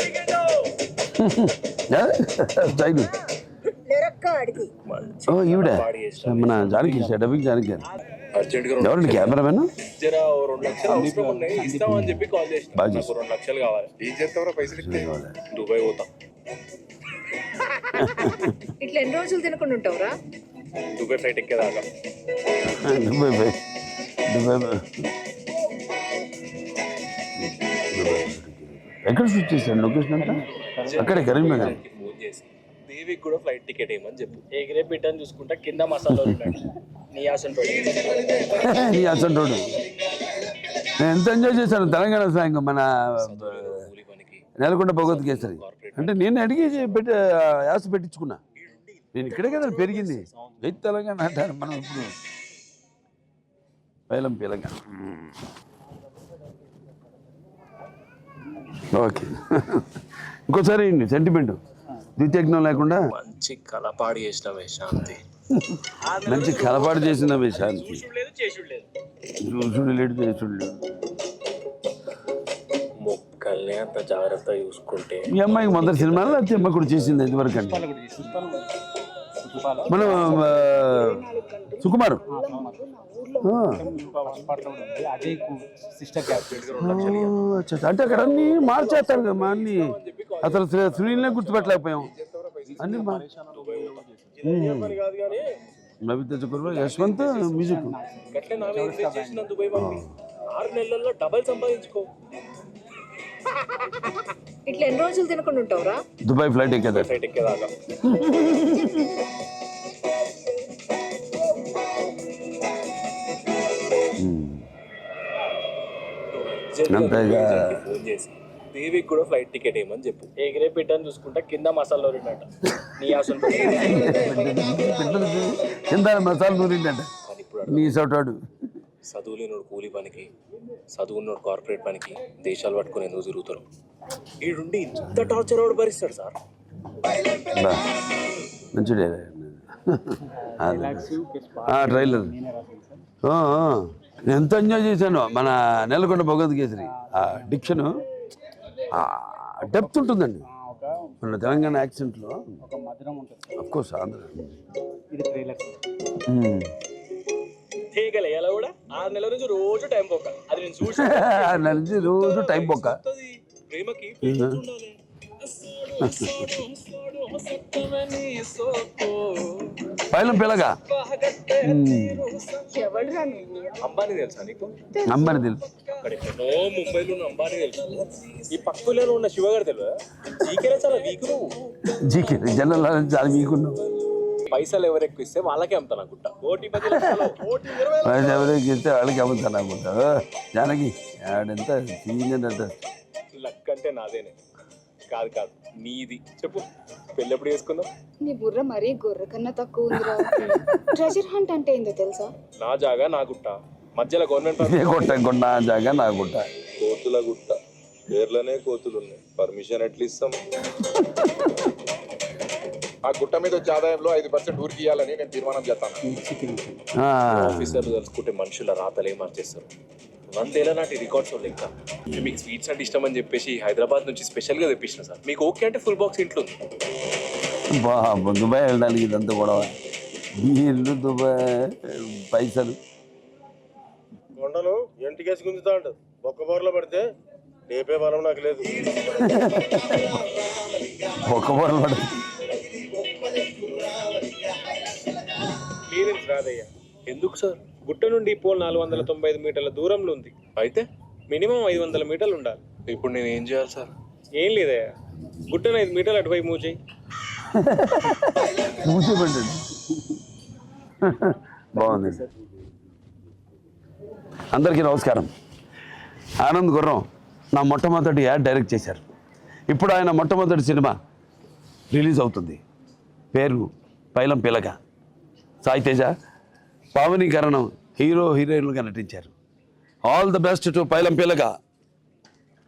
దిగిండు. Style నిరక్కాడికి ఓ ఈవిడ. మన Janaki dubbing Janaki ఎవరండి కెమెరామెన్? జర ఓ రెండు లక్షలు అవసరం ఉన్నాయి ఇస్తామని చెప్పి కాల్ చేసిన. బాగా నాకు రెండు లక్షలు కావాలి. ఏం చేస్తావరా పైసలు ఇస్తే. దుబాయ్ పోతా. ఇట్లా ఎన్ని రోజులు తినకుండా ఉంటావురా? దుబాయ్ ఫ్లైట్ ఎక్కేదాకా. దుబాయ్ బాయ్ దుబాయ్ బాయ్ ఎక్కడ షూట్ చేశాడు లొకేషన్ అంతా? అక్కడే కరీంనగర్. ఫోన్ చేసి దేవికి కూడా ఫ్లైట్ టికెట్ ఏమని చెప్పు. ఎగిరే బిడ్డను చూసుకుంటా కింద మసాలా ఉన్నాడు నీ ఆశం ఈ అసలు రోడ్డు నేను ఎంత ఎంజాయ్ చేశాను తెలంగాణ సాంగ్ మన నెలకొండ భగవత్ కేసరి. అంటే నేను అడిగి పెట్టి యాస పెట్టించుకున్నా. నేను ఇక్కడే కదా పెరిగింది. వెయ్యి తెలంగాణ అంటారు మనం ఇప్పుడు. పైలం తెలంగాణ ఓకే ఇంకోసారి సెంటిమెంట్ ద్వితీయజ్ఞం లేకుండా? మంచి కలపాడి చేసినవే శాంతి. మంచి కలపాటు చేసిన శాంతి. లేదు చేసుడు లేడు చేసుడు లేడు. మొక్కల్ని అంత జాగ్రత్త చూసుకుంటే మీ అమ్మాయికి మొదటి సినిమాలో లేకపోతే అమ్మ కూడా చేసింది ఇదివరకు అండి మనం సుకుమార్. అంటే అక్కడ అన్ని మార్చేస్తారు కదా మా అన్ని. అసలు సునీల్నే గుర్తుపెట్టలేకపోయాం. అన్ని నవిత చక్రవర్తి యశ్వంత్ మ్యూజిక్. ఆరు నెలల్లో డబల్ సంపాదించుకో. ఇట్లా ఎన్ని రోజులు తినకుండా ఉంటావురా? దుబాయ్ ఫ్లైట్ ఎక్కేదా ఫ్లైట్ ఎక్కేదాకా. ఫోన్ చేసి దేవికి కూడా ఫ్లైట్ టికెట్ ఏమని చెప్పు. ఎగిరే బిడ్డను చూసుకుంటా కింద మసాలా ఉన్నాడు నీ ఆశం కింద మసాలా నూరిండట కానీ ఇప్పుడు నీ సోటాడు చదువులేనోడు కూలి పనికి చదువున్నోడు కార్పొరేట్ పనికి దేశాలు పట్టుకుని ఎందుకు తిరుగుతారు? ఈడుండి ఇంత టార్చర్ ఎవడు భరిస్తాడు సార్? బా మంచిడే ట్రైలర్ ఎంత ఎంజాయ్ చేశాను మన నెలకొండ భగవద్ కేసరి ఆ. డిక్షన్ డెప్త్ ఉంటుందండి. మన తెలంగాణ యాక్సెంట్లో ఒక మధురం ఉంటుంది అఫ్ కోర్స్ ఆంధ్ర. ఇది ట్రైలర్ ఆరు నెలల నుంచి రోజు టైం పోక. అది నేను చూసి నలిచి రోజు టైం బొక్క. ప్రేమకి ఉండాలి పైలం పిల్లగా. అంబానీ తెలుసా నీకు? నమ్మని తెలుసు. ఎక్కడో ముంబైలో ఉన్న అంబానీ తెలుసు. ఈ పక్కలో ఉన్న శివగారు తెలియదా జీకేనే చాలా వీక్ నువ్వు. జీకే జనరల్ చాలా మీకున్నావు పైసలు ఎవరు ఎక్కువ ఇస్తే వాళ్ళకే అమ్ముతాను అనుకుంటా. కోటి పది లక్షలు కోటి ఇరవై వాళ్ళు ఎవరికి ఇస్తే వాళ్ళకి అమ్ముతాను అనుకుంటారు జానకి ఆడంతా సీనియర్ అంట లక్ అంటే నాదేనే. కాదు కాదు నీది. చెప్పు పెళ్ళి ఎప్పుడు చేసుకుందాం? నీ బుర్ర మరీ గొర్రె కన్నా తక్కువ ఉందిరా. ట్రెజర్ హంట్ అంటే ఏందో తెలుసా? నా జాగా నా గుట్ట. మధ్యలో గవర్నమెంట్ ఏ కొట్ట కొన్న జాగా నా గుట్ట. కోతుల గుట్ట. పేర్లోనే కోతులు ఉన్నాయి. పర్మిషన్ ఎట్లా ఇస్తాం ఆ గుట్ట మీద వచ్చే ఆదాయంలో ఐదు పర్సెంట్ ఊరికి ఇవ్వాలని నేను తీర్మానం చేస్తాను. ఆ, ఆఫీసర్లు తలుచుకుంటే మనుషుల రాతలే మార్చేస్తారు? వందేళ్ళ నాటి రికార్డ్స్ ఇంకా? మీకు స్వీట్స్ అంటే ఇష్టం అని చెప్పేసి హైదరాబాద్ నుంచి స్పెషల్గా తెప్పించిన సార్. మీకు ఓకే అంటే ఫుల్ బాక్స్ ఇంట్లో ఉంది. బా దుబాయ్ వెళ్ళడానికి ఇదంతా గొడవ. వీళ్ళు దుబాయ్ పైసలు. కొండలు ఎంటికేసి గుంజుతాడు ఒక్క బోర్లో పడితే లేపే బలం నాకు లేదు. ఒక్క పొరలు పడుతుంది రాదయ్యా ఎందుకు సార్? గుట్ట నుండి పోల్ నాలుగు వందల తొంభై ఐదు మీటర్ల దూరంలో ఉంది. అయితే? మినిమం ఐదు వందల మీటర్లు ఉండాలి. ఇప్పుడు నేను ఏం చేయాలి సార్? ఏం లేదయ్యా. గుట్టను ఐదు మీటర్లు అటువైపు మూవ్ చేయి మూసేపెట్టండి బాగుంది. అందరికీ నమస్కారం. ఆనంద్ గుర్రం నా మొట్టమొదటి యాడ్ డైరెక్ట్ చేశారు. ఇప్పుడు ఆయన మొట్టమొదటి సినిమా రిలీజ్ అవుతుంది. పేరు పైలం పిలక. సాయి తేజ పావనీకరణం హీరో హీరోయిన్లుగా నటించారు. ఆల్ ద బెస్ట్ టు పైలం పిలక